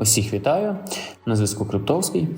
Усіх вітаю на зв'язку Криптовський.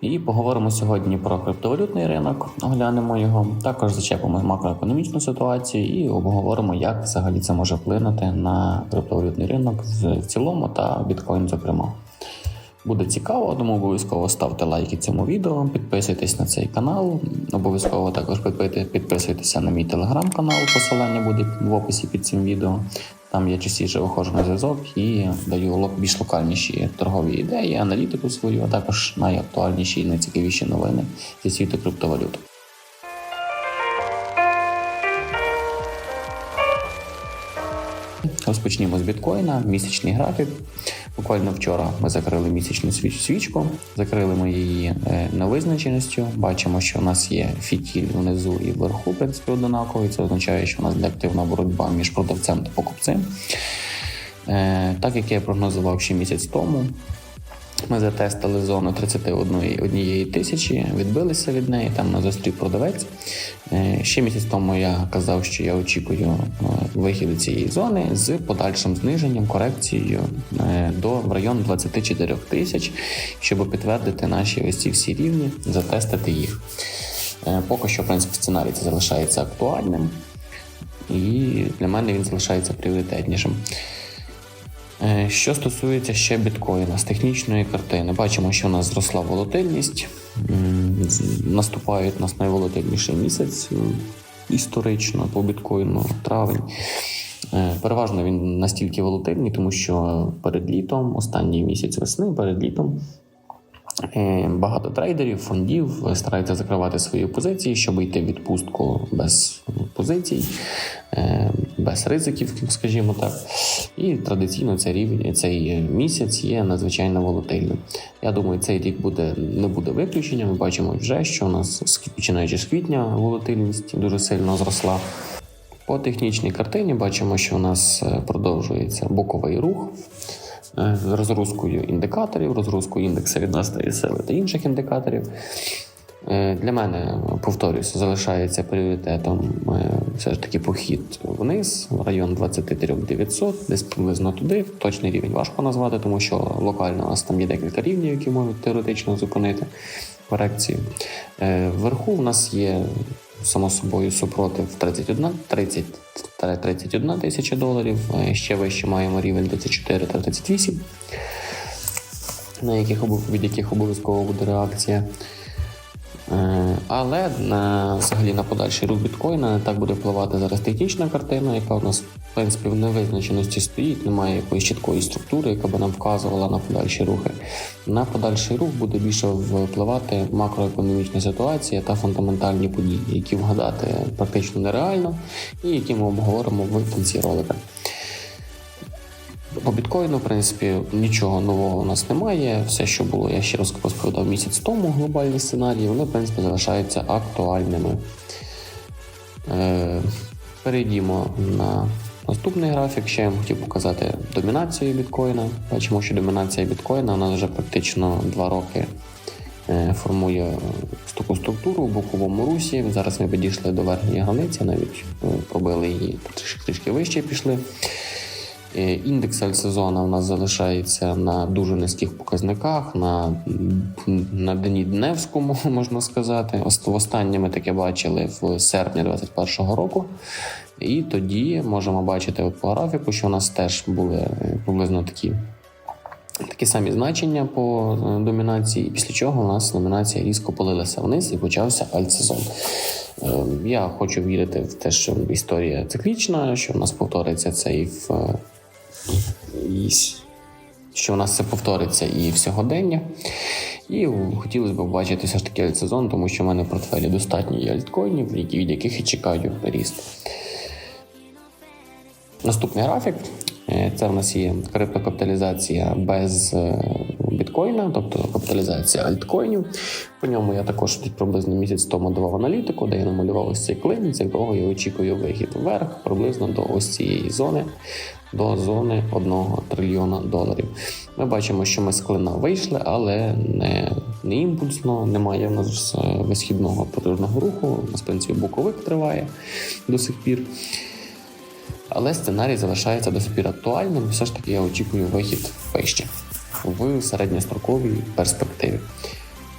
І поговоримо сьогодні про криптовалютний ринок, оглянемо його. Також зачепимо макроекономічну ситуацію і обговоримо, як взагалі це може вплинути на криптовалютний ринок в цілому та біткоін, зокрема. Буде цікаво, тому обов'язково ставте лайки цьому відео, підписуйтесь на цей канал. Обов'язково також підпи- підписуйтеся на мій телеграм-канал. Посилання буде в описі під цим відео. Там я частіше виходжу на зв'язок і даю більш локальніші торгові ідеї, аналітику свою, а також найактуальніші і найцікавіші новини зі світу криптовалют. Розпочнімо з біткоїна, місячний графік. Буквально вчора ми закрили місячну свічку, закрили ми її е, невизначеністю. Бачимо, що у нас є фітіль внизу і вверху, в принципі, однаковий. Це означає, що у нас неактивна активна боротьба між продавцем та покупцем. Е, Так як я прогнозував ще місяць тому, ми затестили зону 31 однієї тисячі, відбилися від неї, там нас зустрів продавець. Е, Ще місяць тому я казав, що я очікую е, вихіду цієї зони з подальшим зниженням, корекцією е, до в район 24 тисяч, щоб підтвердити наші ось ці всі рівні, затестити їх. Поки що, в принципі, сценарій це залишається актуальним, і для мене він залишається пріоритетнішим. Е, Що стосується ще біткоїна з технічної картини, бачимо, що у нас зросла волатильність. Наступають у нас найволатильніший місяць історично по біткоїну травень. Е, Переважно він настільки волатильний, тому що перед літом, останній місяць весни, перед літом Е, Багато трейдерів, фондів стараються закривати свої позиції, щоб йти в відпустку без позицій, е, без ризиків, скажімо так. І традиційно цей рівень, цей місяць є надзвичайно волатильним. Я думаю, цей рік буде не буде виключенням. Ми бачимо вже, що у нас починаючи з квітня волатильність дуже сильно зросла. По технічній картині бачимо, що у нас е, продовжується боковий рух е, з розгрузкою індикаторів, розгрузкою індекса відносної сили та інших індикаторів. Е, Для мене, повторюся, залишається пріоритетом е, все ж таки похід вниз, район 23 900, десь приблизно туди. Точний рівень важко назвати, тому що локально у нас там є декілька рівнів, які можуть теоретично зупинити корекцію. Е, Вверху в нас є само собою супротив 31, 30 31 тисяча доларів. Ще вище маємо рівень 34 та 38, на яких від яких обов'язково буде реакція. Е, Але на взагалі на подальший рух біткоїна не так буде впливати зараз технічна картина, яка у нас в принципі в невизначеності стоїть, немає якоїсь чіткої структури, яка би нам вказувала на подальші рухи. На подальший рух буде більше впливати макроекономічна ситуація та фундаментальні події, які вгадати практично нереально, і які ми обговоримо в кінці ролика. По біткоїну, в принципі, нічого нового у нас немає. Все, що було, я ще раз розповідав місяць тому, глобальні сценарії, вони, в принципі, залишаються актуальними. Е, перейдімо на наступний графік. Ще я вам хотів показати домінацію біткоїна. Бачимо, що домінація біткоїна у нас вже практично два роки е, формує таку структуру в боковому русі. Зараз ми підійшли до верхньої границі, навіть е, пробили її трішки вище пішли. Е, Індекс альсезона у нас залишається на дуже низьких показниках, на, на дні Дневському, можна сказати. Ос- Востаннє ми таке бачили в серпні 2021 року. І тоді можемо бачити от по графіку, що у нас теж були е, приблизно такі. Такі самі значення по е, домінації, після чого у нас номінація різко полилася вниз і почався альтсезон. Е, Я хочу вірити в те, що історія циклічна, що в нас повториться це і в і що у нас це повториться і в сьогодення. І хотілося б бачити все ж таки альтсезон, тому що в мене в портфелі достатньо є альткоїнів, від яких і чекаю ріст. Наступний графік. Е, Це в нас є криптокапіталізація без е, біткоїна, тобто капіталізація альткоїнів. По ньому я також приблизно місяць тому давав аналітику, де я намалював ось цей клин, з якого я очікую вихід вверх приблизно до ось цієї зони, до зони 1 трильйона доларів. Ми бачимо, що ми з клина вийшли, але не, не імпульсно, немає в нас е, висхідного потужного руху. В принципі, боковик триває до сих пір. Але сценарій залишається до сих пір актуальним. Все ж таки я очікую вихід вище. В середньостроковій перспективі.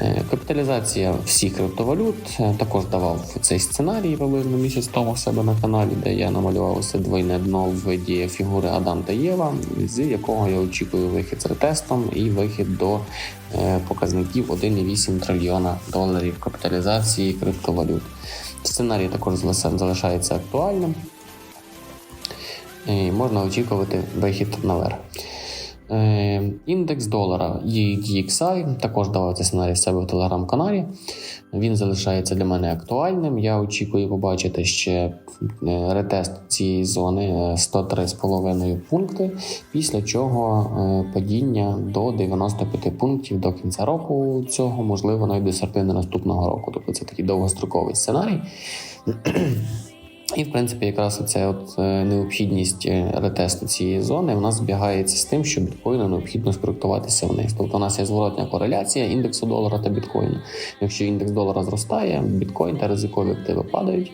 Е, Капіталізація всіх криптовалют е, також давав цей сценарій приблизно місяць тому в себе на каналі, де я намалював це двойне дно в виді фігури Адам та Єва, з якого я очікую вихід з ретестом і вихід до е, показників 1,8 трильйона доларів капіталізації криптовалют. Сценарій також залишається актуальним. І можна очікувати вихід наверх. Е, Індекс долара DXI також давав сценарій в себе в телеграм-каналі. Він залишається для мене актуальним. Я очікую побачити ще е, ретест цієї зони е, 103,5 пункти, після чого е, падіння до 95 пунктів до кінця року цього, можливо, навіть до середини наступного року. Тобто це такий довгостроковий сценарій. І, в принципі, якраз оця от е, необхідність е, ретесту цієї зони в нас збігається з тим, що біткоїну необхідно скоректуватися вниз. Тобто у нас є зворотня кореляція індексу долара та біткоїну. Якщо індекс долара зростає, біткоін та ризикові активи падають.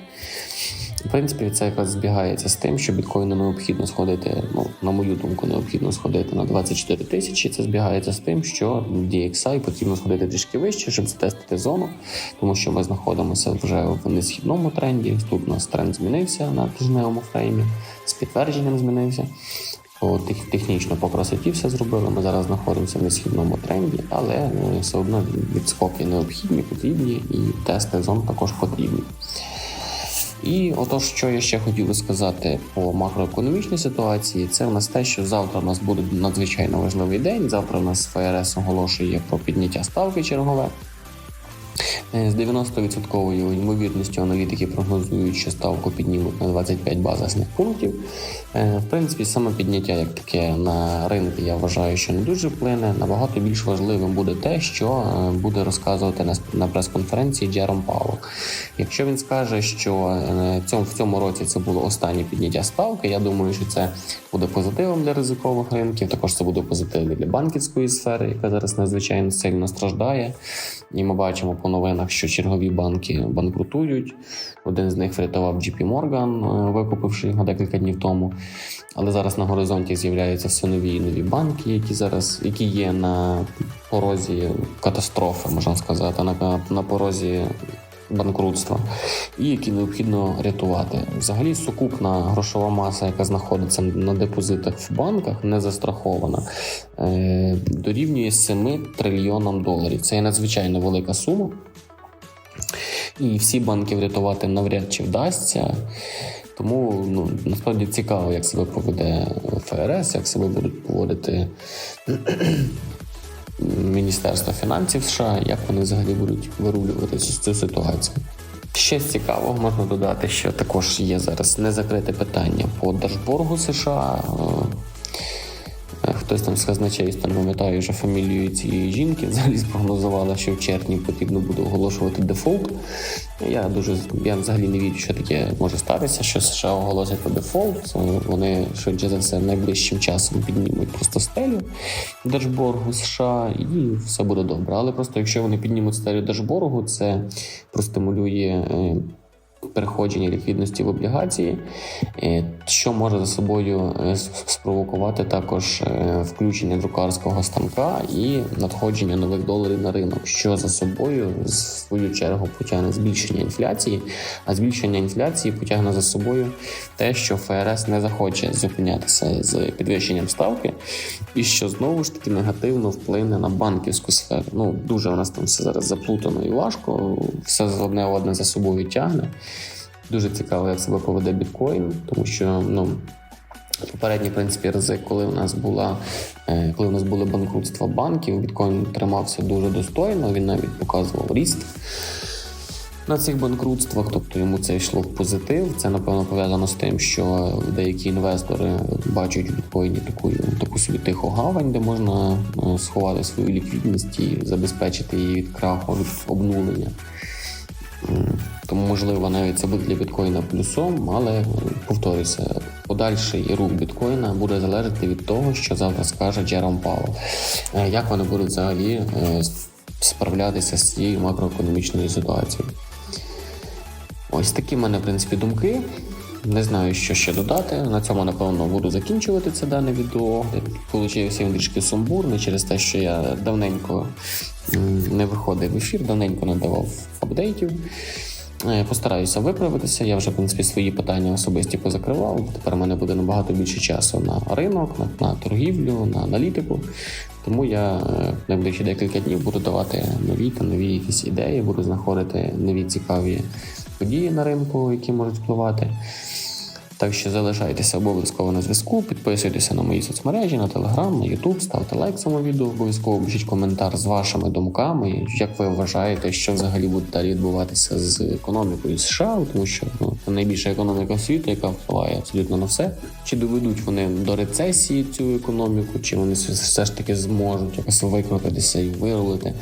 В принципі, це якраз збігається з тим, що біткоїну необхідно сходити, ну, на мою думку, необхідно сходити на 24 тисячі. Це збігається з тим, що DXI потрібно сходити трішки вище, щоб затестити зону, тому що ми знаходимося вже в несхідному тренді. Тут у нас тренд змінився на тижневому фреймі, з підтвердженням змінився. По технічно по красоті все зробили. Ми зараз знаходимося в несхідному тренді, але е, все одно відскоки необхідні, потрібні, і тести зон також потрібні. І отож, що я ще хотів би сказати по макроекономічній ситуації, це в нас те, що завтра у нас буде надзвичайно важливий день. Завтра у нас ФРС оголошує про підняття ставки чергове. Е, З 90% ймовірністю аналітики прогнозують, що ставку піднімуть на 25 базисних пунктів. Е, В принципі, саме підняття як таке на ринку я вважаю, що не дуже вплине. Набагато більш важливим буде те, що е, буде розказувати на прес-конференції Джером Пауел. Якщо він скаже, що в цьому році це було останнє підняття ставки, я думаю, що це буде позитивом для ризикових ринків. Також це буде позитивом для банківської сфери, яка зараз надзвичайно сильно страждає. І ми бачимо по новинах, що чергові банки банкрутують. Один з них врятував JP Morgan, е, викупивши його декілька днів тому. Але зараз на горизонті з'являються все нові і нові банки, які зараз які є на порозі катастрофи, можна сказати, на, на порозі банкрутства, і які необхідно рятувати. Взагалі, сукупна грошова маса, яка знаходиться на депозитах в банках, не застрахована, е, дорівнює 7 трильйонам доларів. Це є надзвичайно велика сума. І всі банки врятувати навряд чи вдасться. Тому ну, насправді цікаво, як себе поведе ФРС, як себе будуть поводити Міністерство фінансів США, як вони взагалі будуть вирулювати цю, ситуацію. Ще з цікавого можна додати, що також є зараз незакрите питання по Дашборгу США. Е, Хтось там з казначейства, не пам'ятаю вже фамілію цієї жінки, взагалі спрогнозувала, що в червні потрібно буде оголошувати дефолт. Я дуже я взагалі не вірю, що таке може статися, що США оголосять про дефолт. Е, Вони швидше за все найближчим часом піднімуть просто стелю Держборгу США, і все буде добре. Але просто якщо вони піднімуть стелю Держборгу, це простимулює. Переходження ліквідності в облігації, е, що може за собою е, спровокувати також е, включення друкарського станка і надходження нових доларів на ринок, що за собою в свою чергу потягне збільшення інфляції, а збільшення інфляції потягне за собою те, що ФРС не захоче зупинятися з підвищенням ставки, і що знову ж таки негативно вплине на банківську сферу. Ну дуже у нас там все зараз заплутано і важко, все одне одне за собою тягне. Дуже цікаво, як себе поведе біткоін, тому що ну. Попередній в принципі ризик, коли у нас була е, коли у нас були банкрутства банків, біткоін тримався дуже достойно. Він навіть показував ріст на цих банкрутствах, тобто йому це йшло в позитив. Це напевно пов'язано з тим, що деякі інвестори бачать у біткоїні таку, таку собі тиху гавань, де можна е, сховати свою ліквідність і забезпечити її від краху від обнулення. Тому, можливо, навіть це буде для біткоїна плюсом, але е, повторюся, подальший рух біткоїна буде залежати від того, що завтра скаже Джером Пауел. Е, Як вони будуть взагалі е, справлятися з цією макроекономічною ситуацією? Ось такі в мене, в принципі, думки. Не знаю, що ще додати. На цьому, напевно, буду закінчувати це дане відео. Получився він трішки сумбурний через те, що я давненько не виходив в ефір, давненько не давав апдейтів. Е, Постараюся виправитися. Я вже, в принципі, свої питання особисті позакривав. Тепер у мене буде набагато більше часу на ринок, на, на торгівлю, на аналітику. Тому я е, в найближчі декілька днів буду давати нові та нові якісь ідеї, буду знаходити нові цікаві події на ринку, які можуть впливати. Так що залишайтеся обов'язково на зв'язку, підписуйтеся на мої соцмережі, на Телеграм, на Ютуб, ставте лайк цьому відео, обов'язково пишіть коментар з вашими думками, як ви вважаєте, що взагалі буде далі відбуватися з економікою США, тому що ну, це найбільша економіка світу, яка впливає абсолютно на все. Чи доведуть вони до рецесії цю економіку, чи вони все- ж таки зможуть якось викрутитися і вирулити,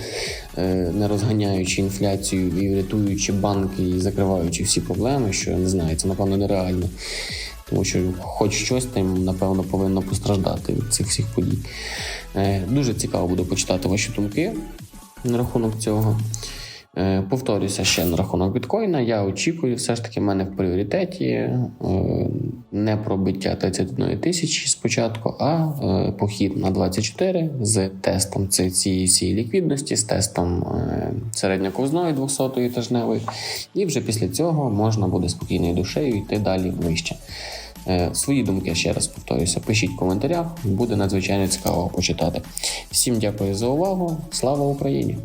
е, не розганяючи інфляцію і рятуючи банки і закриваючи всі проблеми, що я не знаю, це напевно нереально. Тому що хоч щось там, напевно, повинно постраждати від цих всіх подій. Е, Дуже цікаво буде почитати ваші думки на рахунок цього. Е, Повторюся ще на рахунок біткоїна. Я очікую, все ж таки, в мене в пріоритеті е, не пробиття 31 тисячі спочатку, а похід на 24 з тестом ці- цієї ліквідності, з тестом середньоковзної 200 тижневої. І вже після цього можна буде спокійною душею йти далі вище. Е, Свої думки ще раз повторюся. Пишіть в коментарях, буде надзвичайно цікаво почитати. Всім дякую за увагу. Слава Україні!